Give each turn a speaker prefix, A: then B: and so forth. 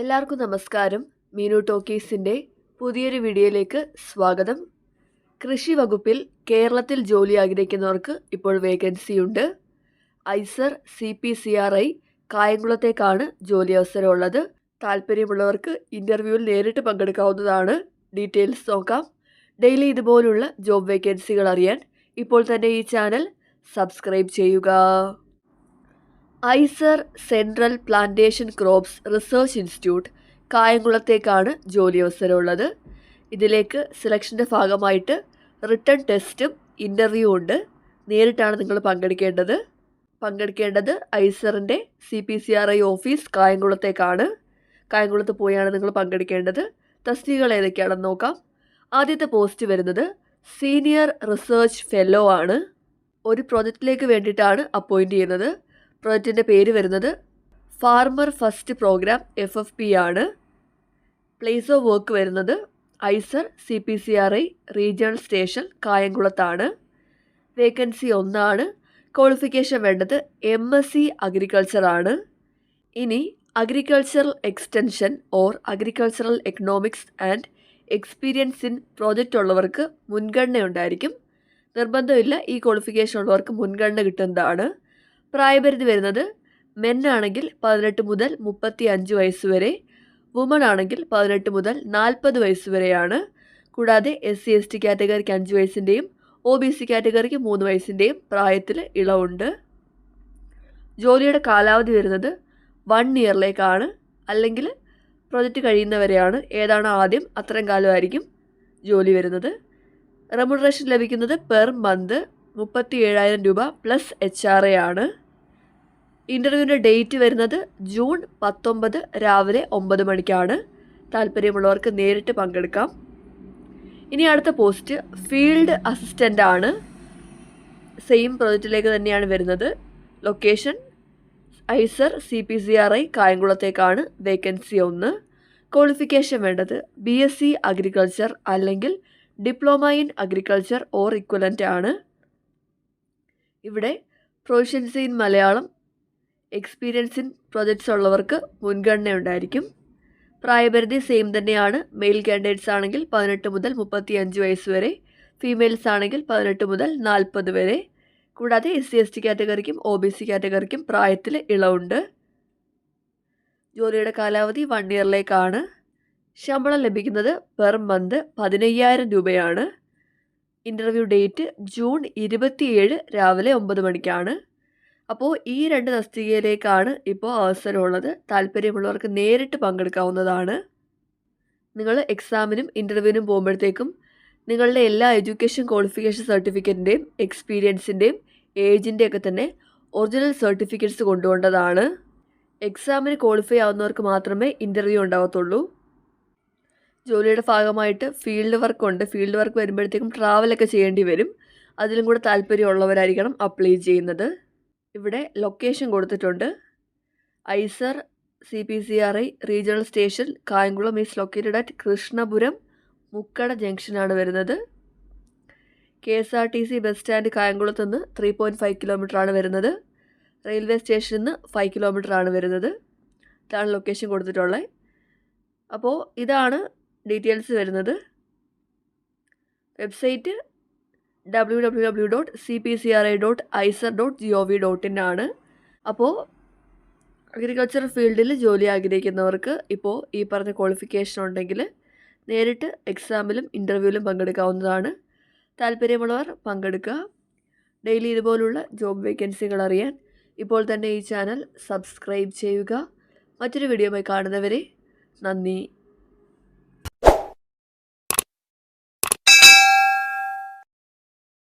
A: എല്ലാവർക്കും നമസ്കാരം. മീനു ടോക്കീസിന്റെ പുതിയൊരു വീഡിയോയിലേക്ക് സ്വാഗതം. കൃഷി വകുപ്പിൽ കേരളത്തിൽ ജോലി ആഗ്രഹിക്കുന്നവർക്ക് ഇപ്പോൾ വേക്കൻസി ഉണ്ട്. ICAR C P C R I കായംകുളത്തേക്കാണ് ജോലി അവസരമുള്ളത് താല്പര്യമുള്ളവർക്ക് ഇന്റർവ്യൂവിൽ നേരിട്ട് പങ്കെടുക്കാവുന്നതാണ്. ഡീറ്റെയിൽസ് നോക്കാം. ഡെയിലി ഇതുപോലുള്ള ജോബ് വേക്കൻസികൾ അറിയാൻ ഇപ്പോൾ തന്നെ ഈ ചാനൽ സബ്സ്ക്രൈബ് ചെയ്യുക. ICAR central plantation crops research institute കായംകുളത്തേക്കാണ് ജോലി അവസരമുള്ളത്. ഇതിലേക്ക് സെലക്ഷന്റെ ഭാഗമായിട്ട് റിട്ടേൺ ടെസ്റ്റും ഇന്റർവ്യൂ ഉണ്ട്. നേരിട്ടാണ് നിങ്ങൾ പങ്കെടുക്കേണ്ടത്. പങ്കെടുക്കേണ്ടത് ഐസറിന്റെ C P C R I office കായംകുളത്തേക്കാണ്. കായംകുളത്ത് പോയാണ് നിങ്ങൾ പങ്കെടുക്കേണ്ടത്. തസ്തികകൾ ഏതൊക്കെയാണെന്ന് നോക്കാം. ആദ്യത്തെ പോസ്റ്റ് വരുന്നത് സീനിയർ റിസർച്ച് ഫെല്ലോ ആണ്. ഒരു പ്രോജക്റ്റിലേക്ക് വേണ്ടിയിട്ടാണ് അപ്പോയിന്റ് ചെയ്യുന്നത്. പ്രോജക്റ്റിന്റെ പേര് വരുന്നത് farmer first programme F F P ആണ്. പ്ലേസ് ഓഫ് വർക്ക് വരുന്നത് ICAR C P C R I regional station കായംകുളത്താണ്. Vacancy ഒന്നാണ്. ക്വാളിഫിക്കേഷൻ വേണ്ടത് എം എസ് സി അഗ്രികൾച്ചർ ആണ്. ഇനി agricultural extension or agricultural economics and experience in project ഉള്ളവർക്ക് മുൻഗണന ഉണ്ടായിരിക്കും നിർബന്ധമില്ല ഈ ക്വാളിഫിക്കേഷൻ ഉള്ളവർക്ക് മുൻഗണന കിട്ടുന്നതാണ്. പ്രായപരിധി വരുന്നത് മെൻ ആണെങ്കിൽ പതിനെട്ട് മുതൽ മുപ്പത്തി അഞ്ച് വയസ്സ് വരെ വുമൺ ആണെങ്കിൽ പതിനെട്ട് മുതൽ നാൽപ്പത് വയസ്സ് വരെയാണ്. കൂടാതെ എസ് സി എസ് ടി കാറ്റഗറിക്ക് അഞ്ച് വയസ്സിന്റെയും ഒ ബി സി കാറ്റഗറിക്ക് മൂന്ന് വയസ്സിന്റെയും പ്രായത്തിൽ ഇളവുണ്ട്. ജോലിയുടെ കാലാവധി വരുന്നത് വൺ ഇയറിലേക്കാണ് അല്ലെങ്കിൽ പ്രൊജക്റ്റ് കഴിയുന്നവരെയാണ് ഏതാണ് ആദ്യം അത്രയും കാലമായിരിക്കും ജോലി വരുന്നത്. റെമുണറേഷൻ ലഭിക്കുന്നത് പെർ മന്ത് മുപ്പത്തി ഏഴായിരം രൂപ പ്ലസ് എച്ച് ആർ എ ആണ്. ഇന്റർവ്യൂവിന്റെ ഡേറ്റ് വരുന്നത് ജൂൺ പത്തൊമ്പത് രാവിലെ ഒമ്പത് മണിക്കാണ്. താല്പര്യമുള്ളവർക്ക് നേരിട്ട് പങ്കെടുക്കാം. ഇനി അടുത്ത പോസ്റ്റ് ഫീൽഡ് അസിസ്റ്റന്റ് ആണ്. സെയിം പ്രോജക്റ്റിലേക്ക് തന്നെയാണ് വരുന്നത്. Location ICAR C P C R I കായംകുളത്തേക്കാണ് vacancy ഒന്ന്. ക്വാളിഫിക്കേഷൻ വേണ്ടത് ബി എസ് സി അഗ്രികൾച്ചർ അല്ലെങ്കിൽ diploma in agriculture or equivalent ആണ്. ഇവിടെ proficiency in Malayalam experience in projects ഉള്ളവർക്ക് മുൻഗണന ഉണ്ടായിരിക്കും പ്രായപരിധി സെയിം തന്നെയാണ്. മെയിൽ കാൻഡിഡേറ്റ്സ് ആണെങ്കിൽ പതിനെട്ട് മുതൽ മുപ്പത്തി അഞ്ച് വയസ്സ് വരെ ഫീമെയിൽസ് ആണെങ്കിൽ പതിനെട്ട് മുതൽ നാൽപ്പത് വരെ. കൂടാതെ എസ് സി എസ് ടി കാറ്റഗറിക്കും ഒ ബി സി കാറ്റഗറിക്കും പ്രായത്തിൽ ഇളവുണ്ട്. ജോലിയുടെ കാലാവധി വൺ ഇയറിലേക്കാണ് ശമ്പളം ലഭിക്കുന്നത് പെർ മന്ത് പതിനയ്യായിരം രൂപയാണ്. ഇന്റർവ്യൂ ഡേറ്റ് ജൂൺ ഇരുപത്തിയേഴ് രാവിലെ ഒമ്പത് മണിക്കാണ്. അപ്പോൾ ഈ രണ്ട് തസ്തികയിലേക്കാണ് ഇപ്പോൾ അവസരമുള്ളത്. താല്പര്യമുള്ളവർക്ക് നേരിട്ട് പങ്കെടുക്കാവുന്നതാണ്. നിങ്ങൾ എക്സാമിനും ഇന്റർവ്യൂവിനും പോകുമ്പോഴത്തേക്കും നിങ്ങളുടെ എല്ലാ എഡ്യൂക്കേഷൻ ക്വാളിഫിക്കേഷൻ സർട്ടിഫിക്കറ്റിന്റെയും എക്സ്പീരിയൻസിന്റെയും ഏജിന്റെയൊക്കെ തന്നെ ഒറിജിനൽ സർട്ടിഫിക്കറ്റ്സ് കൊണ്ടുപോകേണ്ടതാണ് എക്സാമിന് ക്വാളിഫൈ ആവുന്നവർക്ക് മാത്രമേ ഇന്റർവ്യൂ ഉണ്ടാവത്തുള്ളൂ. ജോലിയുടെ ഭാഗമായിട്ട് ഫീൽഡ് വർക്ക് ഉണ്ട് ഫീൽഡ് വർക്ക് വരുമ്പോഴത്തേക്കും ട്രാവലൊക്കെ ചെയ്യേണ്ടി വരും. അതിലും കൂടെ താല്പര്യമുള്ളവരായിരിക്കണം അപ്ലൈ ചെയ്യുന്നത്. ഇവിടെ ലൊക്കേഷൻ കൊടുത്തിട്ടുണ്ട്. ICAR C P C R I regional station Kayamkulam is located at Krishnapuram Mukkada ജംഗ്ഷനാണ് വരുന്നത്. K S R T C bus stand കായംകുളത്ത് നിന്ന് ത്രീ പോയിന്റ് ഫൈവ് കിലോമീറ്ററാണ് വരുന്നത്. റെയിൽവേ സ്റ്റേഷനിൽ നിന്ന് ഫൈവ് കിലോമീറ്ററാണ് വരുന്നത്. ഇതാണ് ലൊക്കേഷൻ കൊടുത്തിട്ടുള്ളത്. അപ്പോൾ ഇതാണ് ഡീറ്റെയിൽസ് വരുന്നത്. Website W W W dot C P C R I dot ICAR dot G O V dot in ആണ് അപ്പോൾ അഗ്രികൾച്ചർ ഫീൽഡിൽ ജോലി ആഗ്രഹിക്കുന്നവർക്ക് ഇപ്പോൾ ഈ പറഞ്ഞ ക്വാളിഫിക്കേഷൻ ഉണ്ടെങ്കിൽ നേരിട്ട് എക്സാമിലും ഇന്റർവ്യൂവിലും പങ്കെടുക്കാവുന്നതാണ്. താല്പര്യമുള്ളവർ പങ്കെടുക്കുക. ഡെയിലി ഇതുപോലുള്ള ജോബ് വേക്കൻസികൾ അറിയാൻ ഇപ്പോൾ തന്നെ ഈ ചാനൽ സബ്സ്ക്രൈബ് ചെയ്യുക. മറ്റൊരു വീഡിയോ വീഡിയോയുമായി കാണുന്നവരെ നന്ദി.